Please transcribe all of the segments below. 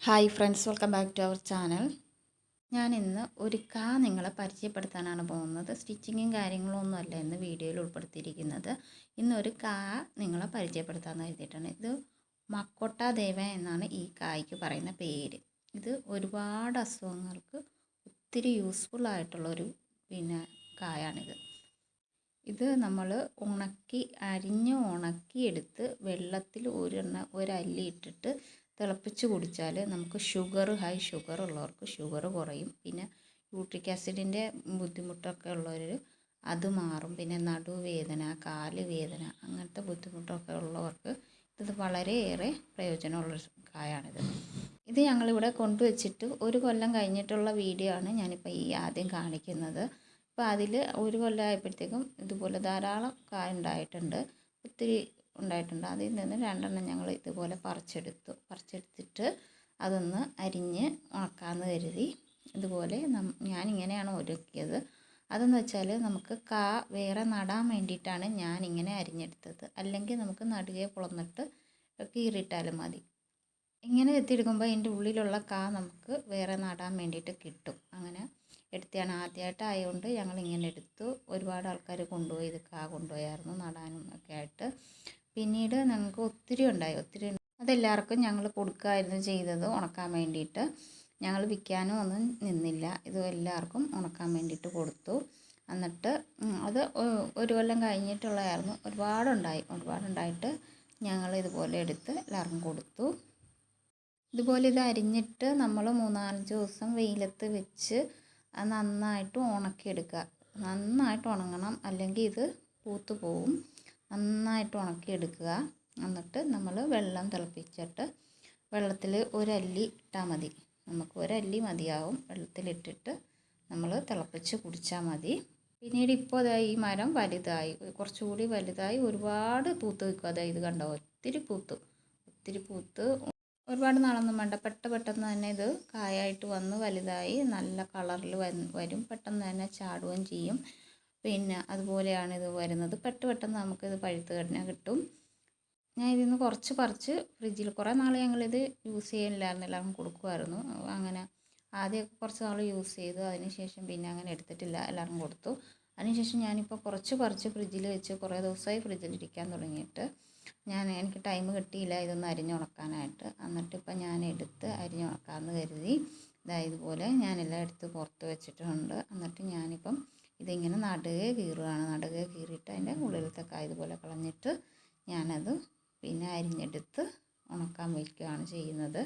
Hi friends welcome back to our channel ഞാൻ ഇന്ന് ഒരു കാ നിങ്ങളെ പരിചയപ്പെടുത്താനാണ് പോകുന്നത്. സ്റ്റിച്ചിങ്ങും കാര്യങ്ങളും ഒന്നുമല്ല ഇന്ന് വീഡിയോയിൽ ഉൾപ്പെടുത്തിയിരിക്കുന്നത്. ഇന്ന് ഒരു കാ നിങ്ങളെ പരിചയപ്പെടുത്താമെന്ന് എഴുതിയിട്ടാണ് ഇത് മക്കോട്ട ദേവ എന്നാണ് ഈ കായ്ക്ക് പറയുന്ന പേര്. ഇത് ഒരുപാട് അസുഖങ്ങൾക്ക് ഒത്തിരി യൂസ്ഫുൾ ആയിട്ടുള്ളൊരു പിന്നെ കായാണിത്. ഇത് നമ്മൾ ഉണക്കി അരിഞ്ഞ് ഉണക്കിയെടുത്ത് വെള്ളത്തിൽ ഒരെണ്ണ ഒരല്ലി ഇട്ടിട്ട് തിളപ്പിച്ച് കുടിച്ചാൽ നമുക്ക് ഷുഗർ ഹൈ ഷുഗർ ഉള്ളവർക്ക് ഷുഗർ കുറയും. പിന്നെ യൂട്രിക് ആസിഡിന്റെ ബുദ്ധിമുട്ടൊക്കെ ഉള്ളവർ അത് മാറും. പിന്നെ നടുവേദന കാൽ വേദന അങ്ങനത്തെ ബുദ്ധിമുട്ടൊക്കെ ഉള്ളവർക്ക് ഇത് വളരെയേറെ പ്രയോജനമുള്ള കായാണിത്. ഇത് ഞങ്ങളിവിടെ കൊണ്ടുവച്ചിട്ട് ഒരു കൊല്ലം കഴിഞ്ഞിട്ടുള്ള വീഡിയോ ആണ് ഞാനിപ്പോൾ ഈ ആദ്യം കാണിക്കുന്നത്. അപ്പോൾ അതിൽ ഒരു കൊല്ലം ആയപ്പോഴത്തേക്കും ഇതുപോലെ ധാരാളം കായ ഉണ്ടായിട്ടുണ്ട്. ഒത്തിരി ഉണ്ടായിട്ടുണ്ട്. അതിൽ നിന്ന് രണ്ടെണ്ണം ഞങ്ങൾ ഇതുപോലെ പറിച്ചെടുത്തു. പറിച്ചെടുത്തിട്ട് അതൊന്ന് അരിഞ്ഞ് ഉണക്കാമെന്ന് കരുതി. ഇതുപോലെ ഞാനിങ്ങനെയാണ് ഒരുക്കിയത്. അതെന്ന് വെച്ചാൽ നമുക്ക് കാ വേറെ നടാൻ വേണ്ടിയിട്ടാണ് ഞാനിങ്ങനെ അരിഞ്ഞെടുത്തത്. അല്ലെങ്കിൽ നമുക്ക് നടുകയെ പുളന്നിട്ട് കീറിയിട്ടാലും മതി. ഇങ്ങനെ എത്തിയെടുക്കുമ്പോൾ അതിന്റെ ഉള്ളിലുള്ള കാ നമുക്ക് വേറെ നടാൻ വേണ്ടിയിട്ട് കിട്ടും. അങ്ങനെ എടുത്തതാണ്. ആദ്യമായിട്ട് ആയതുകൊണ്ട് ഞങ്ങൾ ഇങ്ങനെ എടുത്തു. ഒരുപാട് ആൾക്കാർ കൊണ്ടുപോയി ഇത് കാ കൊണ്ടുപോയായിരുന്നു നടാനും ഒക്കെ ആയിട്ട്. പിന്നീട് ഞങ്ങൾക്ക് ഒത്തിരി ഉണ്ടായി ഒത്തിരി അതെല്ലാവർക്കും ഞങ്ങൾ കൊടുക്കുമായിരുന്നു ചെയ്തത് ഉണക്കാൻ വേണ്ടിയിട്ട്. ഞങ്ങൾ വിൽക്കാനും ഒന്നും നിന്നില്ല. ഇത് എല്ലാവർക്കും ഉണക്കാൻ വേണ്ടിയിട്ട് കൊടുത്തു. എന്നിട്ട് അത് ഒരു കൊല്ലം കഴിഞ്ഞിട്ടുള്ളതായിരുന്നു. ഒരുപാടുണ്ടായി. ഒരുപാടുണ്ടായിട്ട് ഞങ്ങൾ ഇതുപോലെ എടുത്ത് എല്ലാവർക്കും കൊടുത്തു. ഇതുപോലെ ഇത് അരിഞ്ഞിട്ട് നമ്മൾ മൂന്നാലഞ്ച് ദിവസം വെയിലത്ത് വെച്ച് നന്നായിട്ട് ഉണക്കിയെടുക്കുക. നന്നായിട്ട് ഉണങ്ങണം. അല്ലെങ്കിൽ ഇത് പൂത്തു പോവും. നന്നായിട്ട് ഉണക്കിയെടുക്കുക. എന്നിട്ട് നമ്മൾ വെള്ളം തിളപ്പിച്ചിട്ട് വെള്ളത്തിൽ ഒരല്ലി ഇട്ടാൽ മതി. നമുക്ക് ഒരല്ലി മതിയാവും. വെള്ളത്തിലിട്ടിട്ട് നമ്മൾ തിളപ്പിച്ച് കുടിച്ചാൽ മതി. പിന്നീട് ഇപ്പോൾ അതായത് ഈ മരം വലുതായി. കുറച്ചുകൂടി വലുതായി ഒരുപാട് പൂത്ത് നിൽക്കും അതായത് കണ്ടോ? ഒത്തിരി പൂത്ത്. ഒത്തിരി പൂത്ത്. ഒരുപാട് നാളൊന്നും വേണ്ട. പെട്ട പെട്ടെന്ന് തന്നെ ഇത് കായായിട്ട് വന്ന് വലുതായി. നല്ല കളറിൽ വരും. പെട്ടെന്ന് തന്നെ ചാടുകയും ചെയ്യും. പിന്നെ അതുപോലെയാണ് ഇത് വരുന്നത്. പെട്ട് പെട്ടെന്ന് നമുക്കിത് പഴുത്ത് കഴിഞ്ഞാൽ കിട്ടും. ഞാൻ ഇതിൽ കുറച്ച് പറിച്ച് ഫ്രിഡ്ജിൽ കുറേ നാൾ ഞങ്ങളിത് യൂസ് ചെയ്യാനില്ലായിരുന്നു എല്ലാവർക്കും കൊടുക്കുമായിരുന്നു. അങ്ങനെ ആദ്യമൊക്കെ കുറച്ച് നാൾ യൂസ് ചെയ്തു. അതിനുശേഷം പിന്നെ അങ്ങനെ എടുത്തിട്ടില്ല എല്ലാവർക്കും കൊടുത്തു. അതിനുശേഷം ഞാനിപ്പോൾ കുറച്ച് പറിച്ച് ഫ്രിഡ്ജിൽ വെച്ച് കുറേ ദിവസമായി ഫ്രിഡ്ജിൽ ഇരിക്കാൻ തുടങ്ങിയിട്ട് ഞാൻ എനിക്ക് ടൈം കിട്ടിയില്ല ഇതൊന്ന് അരിഞ്ഞുണക്കാനായിട്ട് എന്നിട്ട് ഇപ്പം ഞാൻ എടുത്ത് അരിഞ്ഞുണക്കാമെന്ന് കരുതി. ഇതായതുപോലെ ഞാനെല്ലാം എടുത്ത് പുറത്ത് വെച്ചിട്ടുണ്ട്. എന്നിട്ട് ഞാനിപ്പം ഇതിങ്ങനെ നടുകെ കീറുകയാണ്. നടുകെ കീറിയിട്ട് അതിന്റെ ഉള്ളിലത്തെ കായ ഇതുപോലെ കളഞ്ഞിട്ട് ഞാനത് പിന്നെ അരിഞ്ഞെടുത്ത് ഉണക്കാൻ വയ്ക്കുകയാണ് ചെയ്യുന്നത്.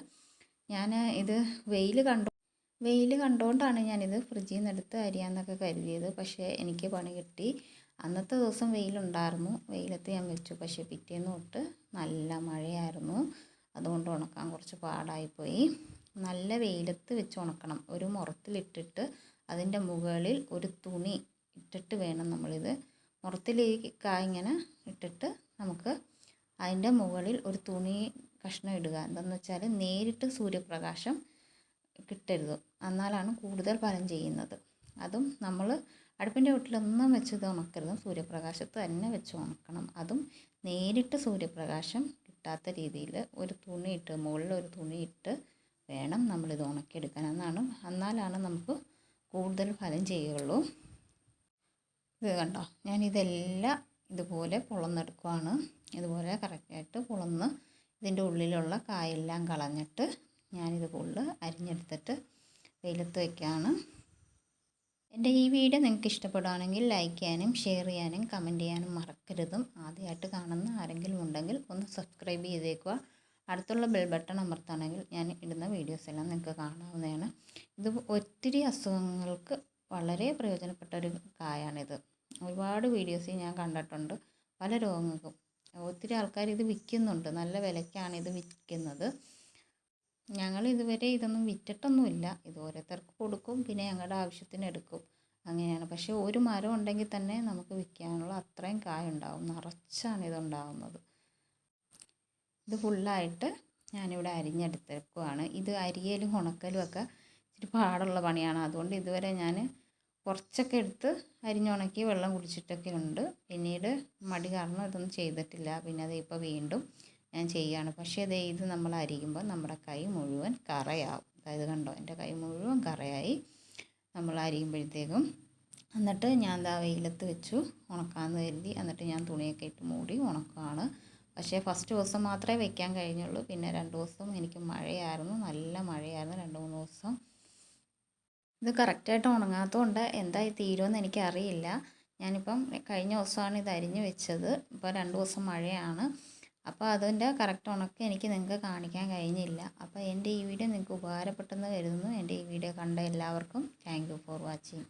ഞാൻ ഇത് വെയിൽ കണ്ടു വെയിൽ കണ്ടുകൊണ്ടാണ് ഞാനിത് ഫ്രിഡ്ജിൽ നിന്ന് എടുത്ത് അരിയാന്നൊക്കെ കരുതിയത്. പക്ഷേ എനിക്ക് പണി കിട്ടി. അന്നത്തെ ദിവസം വെയിലുണ്ടായിരുന്നു. വെയിലത്ത് ഞാൻ വെച്ചു. പക്ഷേ പിറ്റേന്ന് തൊട്ട് നല്ല മഴയായിരുന്നു. അതുകൊണ്ട് ഉണക്കാൻ കുറച്ച് പാടായിപ്പോയി. നല്ല വെയിലത്ത് വെച്ച് ഉണക്കണം. ഒരു മുറത്തിലിട്ടിട്ട് അതിന്റെ മുകളിൽ ഒരു തുണി ഇട്ടിട്ട് വേണം നമ്മളിത് കായ ഇങ്ങനെ ഇട്ടിട്ട് നമുക്ക് അതിന്റെ മുകളിൽ ഒരു തുണി കഷ്ണം ഇടുക. എന്താണെന്ന് വെച്ചാൽ നേരിട്ട് സൂര്യപ്രകാശം കിട്ടരുത്. എന്നാലാണ് കൂടുതൽ ഫലം ചെയ്യുന്നത്. അതും നമ്മൾ അടുപ്പിന്റെ വീട്ടിലൊന്നും വെച്ച് ഇത് ഉണക്കരുത്. സൂര്യപ്രകാശത്ത് തന്നെ വെച്ച് ഉണക്കണം. അതും നേരിട്ട് സൂര്യപ്രകാശം കിട്ടാത്ത രീതിയിൽ ഒരു തുണി ഇട്ട് മുകളിൽ ഒരു തുണി ഇട്ട് വേണം നമ്മളിത് ഉണക്കിയെടുക്കാൻ. എന്നാണ് എന്നാലാണ് നമുക്ക് കൂടുതൽ ഫലം ചെയ്യുള്ളൂ ഇത് കണ്ടോ? ഞാൻ ഞാനിതെല്ലാം ഇതുപോലെ പൊളന്നെടുക്കുവാണ്. ഇതുപോലെ കറക്റ്റായിട്ട് പൊളന്ന് ഇതിന്റെ ഉള്ളിലുള്ള കായെല്ലാം കളഞ്ഞിട്ട് ഞാനിത് ഫുള്ള് അരിഞ്ഞെടുത്തിട്ട് വെയിലത്ത് വയ്ക്കുകയാണ് എന്റെ ഈ വീഡിയോ നിങ്ങൾക്ക് ഇഷ്ടപ്പെടുകയാണെങ്കിൽ ലൈക്ക് ചെയ്യാനും ഷെയർ ചെയ്യാനും കമന്റ് ചെയ്യാനും മറക്കരുതും. ആദ്യമായിട്ട് കാണുന്ന ആരെങ്കിലും ഉണ്ടെങ്കിൽ ഒന്ന് സബ്സ്ക്രൈബ് ചെയ്തേക്കുക. അടുത്തുള്ള ബെൽ ബട്ടൺ അമർത്താണെങ്കിൽ ഞാൻ ഇടുന്ന വീഡിയോസ് എല്ലാം നിങ്ങൾക്ക് കാണാവുന്നതാണ്. ഇത് ഒത്തിരി അസുഖങ്ങൾക്ക് വളരെ പ്രയോജനപ്പെട്ട ഒരു കായാണിത്. ഒരുപാട് വീഡിയോസ് ഞാൻ കണ്ടിട്ടുണ്ട്. പല രോഗങ്ങൾക്കും. ഒത്തിരി ആൾക്കാർ ഇത് വിൽക്കുന്നുണ്ട്. നല്ല വിലയ്ക്കാണ് ഇത് വിൽക്കുന്നത്. ഞങ്ങൾ ഇതുവരെ ഇതൊന്നും വിറ്റിട്ടൊന്നുമില്ല. ഇത് ഓരോരുത്തർക്ക് കൊടുക്കും പിന്നെ ഞങ്ങളുടെ ആവശ്യത്തിന് എടുക്കും. അങ്ങനെയാണ്. പക്ഷേ ഒരു മരം ഉണ്ടെങ്കിൽ തന്നെ നമുക്ക് വിൽക്കാനുള്ള അത്രയും കായ ഉണ്ടാവും നിറച്ചാണ് ഇതുണ്ടാകുന്നത് ഇത് ഫുള്ളായിട്ട് ഞാനിവിടെ അരിഞ്ഞെടുത്തേക്കുവാണ്. ഇത് അരിയലും ഉണക്കലും ഒക്കെ ഇച്ചിരി പാടുള്ള പണിയാണ്. അതുകൊണ്ട് ഇതുവരെ ഞാൻ കുറച്ചൊക്കെ എടുത്ത് അരിഞ്ഞുണക്കി വെള്ളം കുടിച്ചിട്ടൊക്കെ ഉണ്ട്. പിന്നീട് മടി കാരണം ഇതൊന്നും ചെയ്തിട്ടില്ല. പിന്നെ അത് ഇപ്പോൾ വീണ്ടും ഞാൻ ചെയ്യുകയാണ് പക്ഷേ അതേ ഇത് നമ്മൾ അരിയുമ്പോൾ നമ്മുടെ കൈ മുഴുവൻ കറയാവും. അതായത് കണ്ടോ? എന്റെ കൈ മുഴുവൻ കറയായി നമ്മൾ അരിയുമ്പോഴത്തേക്കും. എന്നിട്ട് ഞാൻ ദാ വെയിലത്ത് വെച്ചു ഉണക്കാമെന്ന് കരുതി. എന്നിട്ട് ഞാൻ തുണിയൊക്കെ ഇട്ട് മൂടി ഉണക്കുകയാണ് പക്ഷേ ഫസ്റ്റ് ദിവസം മാത്രമേ വെക്കാൻ കഴിഞ്ഞുള്ളൂ. പിന്നെ രണ്ട് ദിവസം എനിക്ക് മഴയായിരുന്നു. നല്ല മഴയായിരുന്നു രണ്ട് മൂന്ന് ദിവസം. ഇത് കറക്റ്റായിട്ട് ഉണങ്ങാത്തതുകൊണ്ട് എന്തായി തീരുമെന്ന് എനിക്കറിയില്ല. ഞാനിപ്പം കഴിഞ്ഞ ദിവസമാണ് ഇത് അരിഞ്ഞ് വെച്ചത്. ഇപ്പോൾ രണ്ട് ദിവസം മഴയാണ്. അപ്പോൾ അതിന്റെ കറക്റ്റ് ഉണക്ക് എനിക്ക് നിങ്ങൾക്ക് കാണിക്കാൻ കഴിഞ്ഞില്ല. അപ്പോൾ എന്റെ ഈ വീഡിയോ നിങ്ങൾക്ക് ഉപകാരപ്പെട്ടെന്ന് കരുതുന്നു. എന്റെ ഈ വീഡിയോ കണ്ട എല്ലാവർക്കും താങ്ക് ഫോർ വാച്ചിങ്.